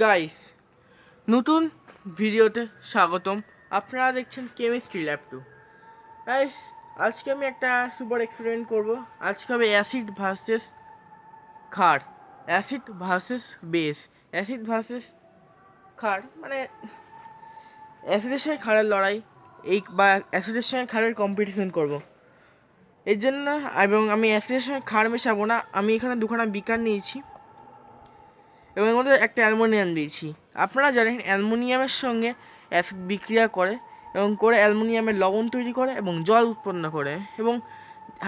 Guys নতুন ভিডিওতে স্বাগতম। আপনারা দেখছেন কেমিস্ট্রি ল্যাব টু গাইস আজকে আমি একটা সুপার এক্সপেরিমেন্ট করব। আজকে হবে অ্যাসিড ভার্সেস ক্ষার। Acid versus base acid versus ক্ষার মানে অ্যাসিডের সঙ্গে ক্ষারের লড়াই, এই বা অ্যাসিডের সঙ্গে ক্ষারের কম্পিটিশন করব। এর জন্য এবং আমি অ্যাসিডের সঙ্গে ক্ষার মেশাবো না। আমি এখানে দুখানা বিকার নিয়েছি। এবং এর মধ্যে একটা অ্যালমোনিয়াম দিয়েছি। আপনারা জানেন অ্যালমোনিয়ামের সঙ্গে অ্যাসিড বিক্রিয়া করে এবং করে অ্যালমোনিয়ামের লবণ তৈরি করে এবং জল উৎপন্ন করে এবং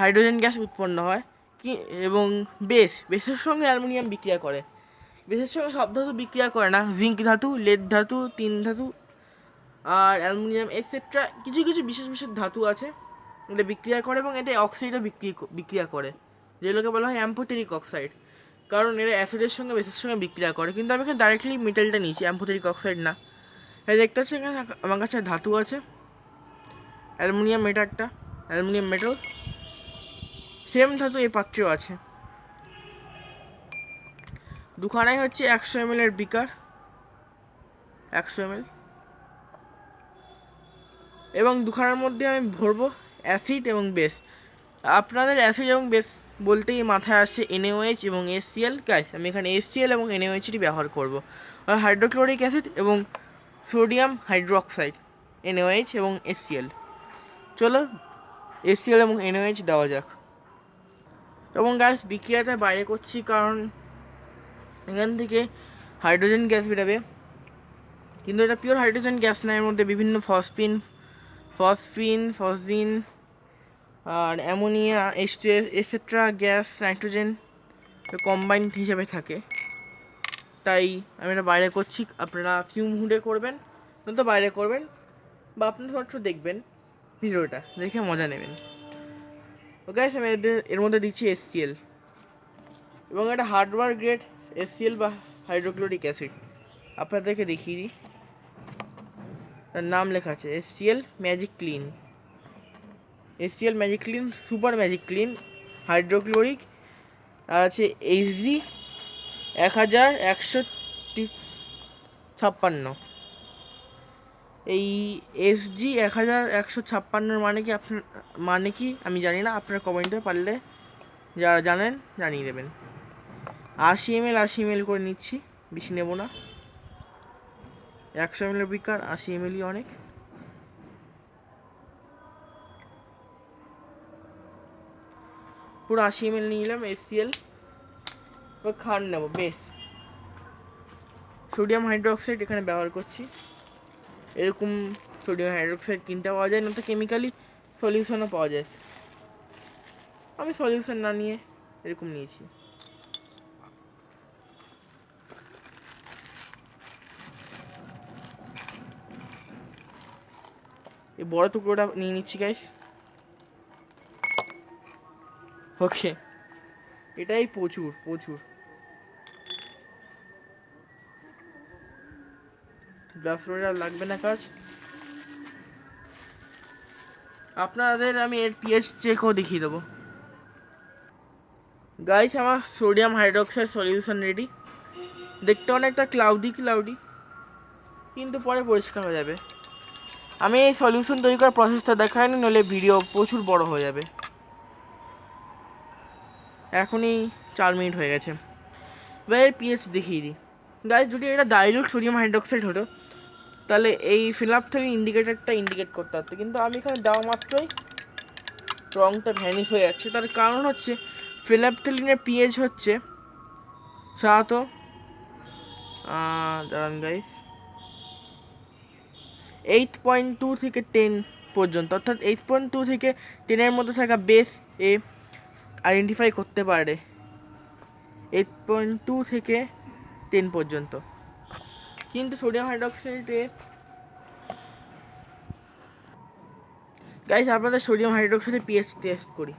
হাইড্রোজেন গ্যাস উৎপন্ন হয়। কি, এবং বেস বেসের সঙ্গে অ্যালমোনিয়াম বিক্রিয়া করে। বেসের সঙ্গে সব ধাতু বিক্রিয়া করে না, জিঙ্ক ধাতু, লেড ধাতু, তিন ধাতু আর অ্যালুমিনিয়াম এটসেট্রা কিছু কিছু বিশেষ বিশেষ ধাতু আছে এটা বিক্রিয়া করে এবং এতে অক্সাইডও বিক্রি, বিক্রিয়া করে, যেগুলোকে বলা হয় অ্যাম্পোটেরিক অক্সাইড কারণ এরা অ্যাসিডের সঙ্গে বেসের সঙ্গে বিক্রিয়া করে। কিন্তু আমি এখানে ডাইরেক্টলি মেটালটা নিয়েছি অ্যাম্পোটেরিক অক্সাইড না। এটা দেখতে পাচ্ছি এখানে আমার কাছে ধাতু আছে। অ্যালুমিনিয়াম এটা একটা, অ্যালুমিনিয়াম মেটাল। সেম ধাতু এই পাত্রেও আছে। দুখানাই হচ্ছে একশো এম এর বিকার। একশো এম এবং দুখানার মধ্যে আমি ভরবো অ্যাসিড এবং বেস। আপনাদের অ্যাসিড এবং বেস বলতেই মাথায় আসছে এনএওএইচ এবং এসসিএল গাইস আমি এখানে এসসিএল এবং এনএওএইচটি ব্যবহার করব। হাইড্রোক্লোরিক অ্যাসিড এবং সোডিয়াম হাইড্রোক্সাইড এনএওএইচ এবং এসসিএল চলো এসসিএল এবং এনএওএইচ দেওয়া যাক। এবং গ্যাস বিক্রিয়াটা বাইরে করছি কারণ এখান থেকে হাইড্রোজেন গ্যাস বেরোবে। কিন্তু এটা পিওর হাইড্রোজেন গ্যাস না, এর মধ্যে বিভিন্ন ফসফিন ফসফিন ফসজিন আর ammonia H etcetera gas nitrogen combined হিসেবে থাকে। তাই আমি এটা বাইরে করছি, আপনারা ফিউম হুডে করবেন তো বাইরে করবেন, বা আপনারা মাত্র দেখবেন ভিডিওটা, দেখে মজা নেবেন। ওকে আমি এর মধ্যে দিচ্ছি এসসিএল এবং এটা হার্ডওয়ার গ্রেড এসসিএল বা হাইড্রোক্লোরিক অ্যাসিড আপনাদেরকে দেখিয়ে দিই। তার নাম লেখা আছে SCL magic clean SCL magic clean super magic clean hydrochloric আর আছে এইচডি এক হাজার একশো ছাপ্পান্ন। এই এসজি এক হাজার একশো ছাপ্পান্নর মানে কি আপনার মানে কি? আমি জানি না, আপনার কমেন্টে পারলে যারা জানেন জানিয়ে দেবেন। আশি এম এল আশি এম করে নিচ্ছি, বেশি নেব না। একশো এম এল বিকার আশি এম এলই অনেক। পুরো আশি এম এল নিয়ে নিলাম এসসিএল এবার খান নেব, বেশ। সোডিয়াম হাইড্রোক্সাইড এখানে ব্যবহার করছি। এরকম সোডিয়াম হাইড্রোক্সাইড কিনতে পাওয়া যায় না তো কেমিক্যালি সলিউশনও পাওয়া যায়। আমি সলিউশন না নিয়ে এরকম নিয়েছি। এই বড় টুকরোটা নিয়ে নিচ্ছি গাইস ওকে। এটাই প্রচুর প্রচুর। লাগবে না কাজ। আপনাদের আমি এর পিএইচ চেকও দেখিয়ে দেবো। গাইস আমার সোডিয়াম হাইড্রোক্সাইড সলিউশন রেডি দেখতে অনেকটা ক্লাউডি ক্লাউডি কিন্তু পরে পরিষ্কার হয়ে যাবে। আমি এই সলিউশন তৈরি করার প্রসেসটা দেখাইনি, নইলে ভিডিও প্রচুর বড় হয়ে যাবে। এখনই চার মিনিট হয়ে গেছে। এবার পিএইচ দেখিয়ে দিই। গাইস যদি এটা ডাইলুট সোডিয়াম হাইড্রোক্সাইড হতো, তাহলে এই ফিনাপথলিন ইন্ডিকেটারটা ইন্ডিকেট করতে পারতো। কিন্তু আমি এখানে দেওয়া মাত্রই রংটা ভ্যানিশ হয়ে যাচ্ছে। তার কারণ হচ্ছে ফিনাপথলিনের পিএইচ হচ্ছে সাত দাঁড়ান গাইস এইট পয়েন্ট টু থেকে টেন পর্যন্ত, অর্থাৎ এইট পয়েন্ট টু থেকে টেনের মধ্যে থাকা বেস এ আইডেন্টিফাই করতে পারে এইট পয়েন্ট টু থেকে টেন পর্যন্ত। কিন্তু সোডিয়াম হাইড্রোক্সাইডে গাইস আপনাদের সোডিয়াম হাইড্রোক্সাইডে পিএইচ টেস্ট করি।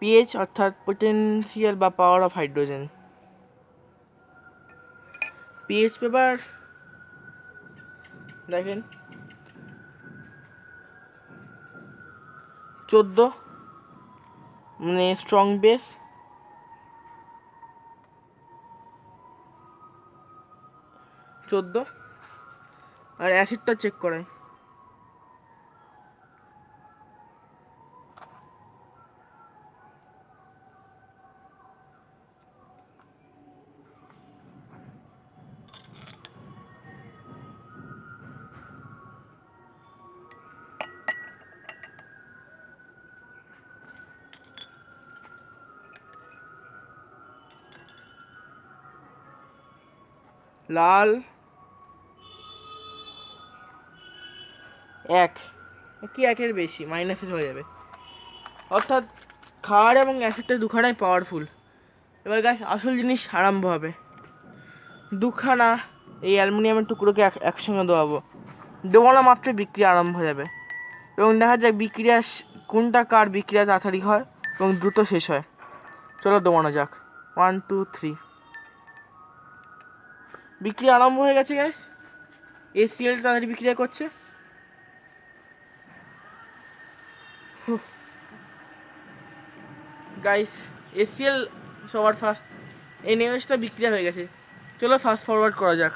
পিএইচ অর্থাৎ পোটেনশিয়াল বা power of hydrogen pH paper দেখেন, চোদ্দ। মানে স্ট্রং বেস চোদ্দ? আর অ্যাসিডটা চেক করাই। লাল। এক। কি একের বেশি? মাইনাসে হয়ে যাবে। অর্থাৎ খাওয়ার এবং অ্যাসিডটা দুখানাই পাওয়ারফুল এবার গাছ আসল জিনিস আরম্ভ হবে। দুখানা এই অ্যালুমিনিয়ামের টুকরোকে এক একসঙ্গে দেওয়াবো দেওয়ানো মাত্র বিক্রিয়া আরম্ভ হয়ে যাবে। এবং দেখা যাক বিক্রিয়া কোনটা কার বিক্রিয়া তাড়াতাড়ি হয় এবং দ্রুত শেষ হয়। চলো দোয়ানো যাক। ওয়ান টু থ্রি বিক্রি আরম্ভ হয়ে গেছে গ্যাস এসিএল তাদের বিক্রিয়া করছে। গাইস এসিএল সবার ফার্স্ট এনএসটা বিক্রিয়া হয়ে গেছে। চলো ফাস্ট ফরওয়ার্ড করা যাক।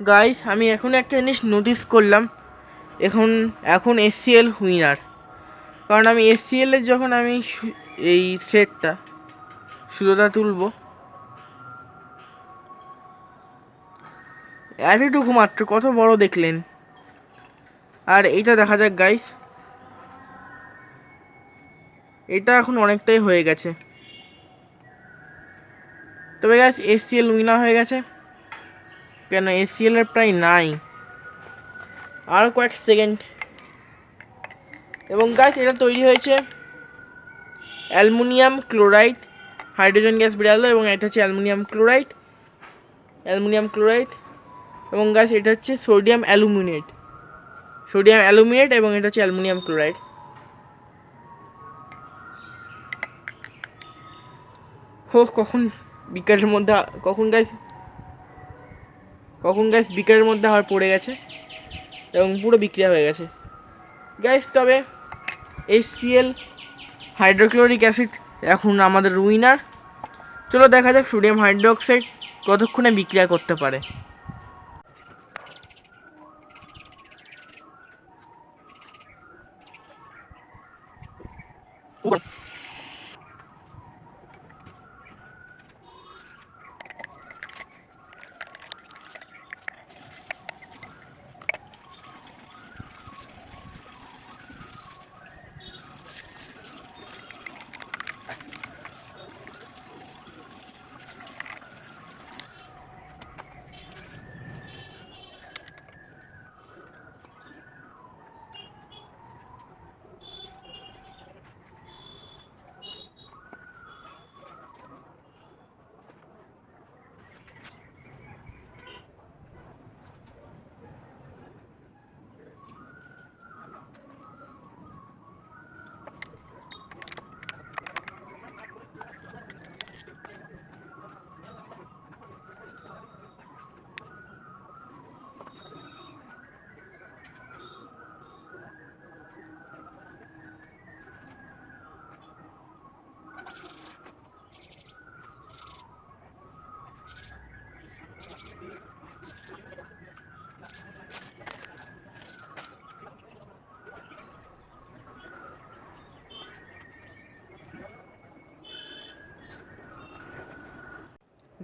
গাইস আমি এখন একটা জিনিস নোটিস করলাম। এখন এখন এসসিএল উইনার কারণ আমি এসসিএল এর যখন আমি এই সেটটা সুতোটা তুলবো এতটুকু মাত্র, কত বড় দেখলেন। আর এইটা দেখা যাক গাইস এটা এখন অনেকটাই হয়ে গেছে। তবে গাইস এসসিএল উইনার হয়ে গেছে। কেন? এসিএল এর প্রায় নাই। আর কয়েক সেকেন্ড এবং গাছ এটা তৈরি হয়েছে অ্যালুমিনিয়াম ক্লোরাইড, হাইড্রোজেন গ্যাস বেরালো এবং এটা হচ্ছে অ্যালুমিনিয়াম ক্লোরাইড। Aluminium chloride. এবং গাছ এটা হচ্ছে সোডিয়াম অ্যালুমিনেট। সোডিয়াম অ্যালুমিনেট এবং এটা হচ্ছে অ্যালুমিনিয়াম ক্লোরাইড। হো কখন বিকালের মধ্যে, কখন গাছ কখন গ্যাস বিকারের মধ্যে আবার পড়ে গেছে এবং পুরো বিক্রিয়া হয়ে গেছে। গ্যাস তবে এই সিএল হাইড্রোক্লোরিক অ্যাসিড এখন আমাদের উইনার চলো দেখা যাক সোডিয়াম হাইড্রোক্সাইড কতক্ষণে বিক্রিয়া করতে পারে।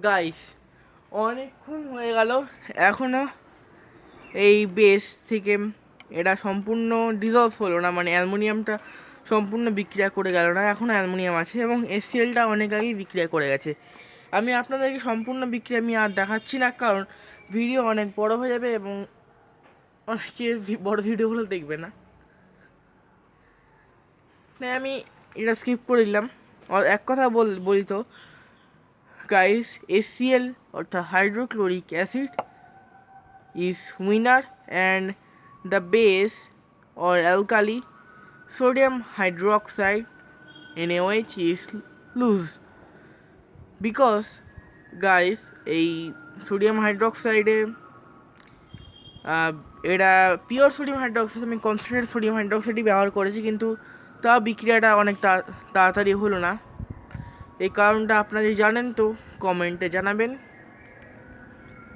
গাইস অনেকক্ষণ হয়ে গেল। এখনও এই বেস থেকে এটা সম্পূর্ণ ডিজলভ হলো না মানে অ্যালুমিনিয়ামটা সম্পূর্ণ বিক্রিয়া করে গেল না, এখন অ্যালুমিনিয়াম আছে এবং এসিএলটা অনেক আগেই বিক্রিয়া করে গেছে। আমি আপনাদেরকে সম্পূর্ণ বিক্রিয়া আমি আর দেখাচ্ছি না, কারণ ভিডিও অনেক বড় হয়ে যাবে এবং অনেকে বড় ভিডিওগুলো দেখবে না। তাই আমি এটা স্কিপ করে দিলাম। এক কথা বল বলি তো guys HCl অর্থাৎ hydrochloric acid is winner and the base or alkali sodium hydroxide NaOH is loose. Because, guys, এই সোডিয়াম হাইড্রোক্সাইডে এটা পিওর সোডিয়াম হাইড্রোক্সাইড আমি কনসেন্ট্রেট সোডিয়াম হাইড্রোক্সাইডই ব্যবহার করেছি, কিন্তু তা বিক্রিয়াটা অনেক তাড়াতাড়ি হলো না। এই কারণটা আপনারা জানেন তো কমেন্টে জানাবেন।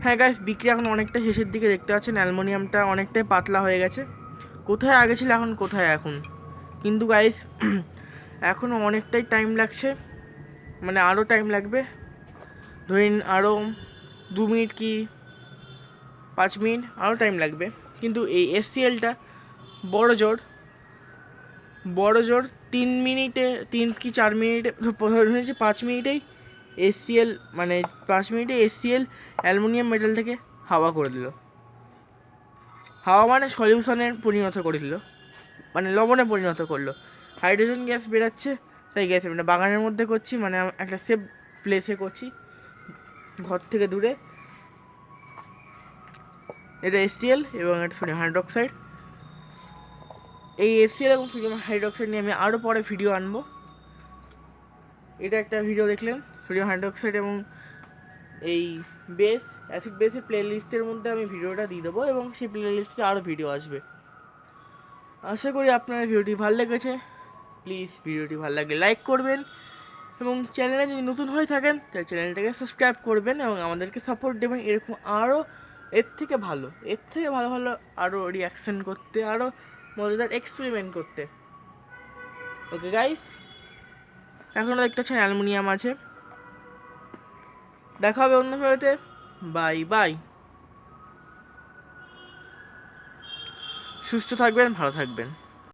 হ্যাঁ গাইস বিক্রি এখন অনেকটা শেষের দিকে দেখতে পাচ্ছেন, অ্যালুমিনিয়ামটা অনেকটাই পাতলা হয়ে গেছে। কোথায় আগে ছিল এখন কোথায় এখন? কিন্তু গাইস এখনও অনেকটাই টাইম লাগছে। মানে আরও টাইম লাগবে। ধরিন আরও দু মিনিট কি পাঁচ মিনিট আরও টাইম লাগবে। কিন্তু এই এসসিএলটা বড় জোর। বড় জোর তিন মিনিটে, তিন কি চার মিনিটে, হয়েছে পাঁচ মিনিটেই এসসিএল মানে পাঁচ মিনিটে এসসিএল অ্যালুমিনিয়াম মেটাল থেকে হাওয়া করে দিল। হাওয়া মানে সলিউশনের পরিণত করে দিল মানে লবণে পরিণত করল। হাইড্রোজেন গ্যাস বেরাচ্ছে, তাই গ্যাস মানে বাগানের মধ্যে করছি মানে একটা সেফ প্লেসে করছি, ঘর থেকে দূরে। এটা এসসিএল এবং এটা সোডিয়াম হাইড্রোক্সাইড। এই এসসিএল এবং সোডিয়াম হাইড্রোক্সাইড নিয়ে আমি আরও পরে ভিডিও আনব। এটা একটা ভিডিও দেখলেন সোডিয়াম হাইড্রোক্সাইড এবং এই বেস অ্যাসিড বেসের প্লে লিস্টের মধ্যে আমি ভিডিওটা দিয়ে দেবো এবং সেই প্লে লিস্টে আরও ভিডিও আসবে। আশা করি আপনার ভিডিওটি ভালো লেগেছে। প্লিজ ভিডিওটি ভালো লাগলে লাইক করবেন এবং চ্যানেলে যদি নতুন হয়ে থাকেন, তাহলে চ্যানেলটাকে সাবস্ক্রাইব করবেন এবং আমাদেরকে সাপোর্ট দেবেন। এরকম আরও এর থেকে ভালো, এর থেকে ভালো ভালো আরও রিয়াকশন করতে আরও মজাদার এক্সপেরিমেন্ট করতে। ওকে গাইস এখন একটা পাচ্ছেন অ্যালুমিনিয়াম আছে। দেখা হবে অন্য ভিডিওতে। বাই বাই সুস্থ থাকবেন, ভালো থাকবেন।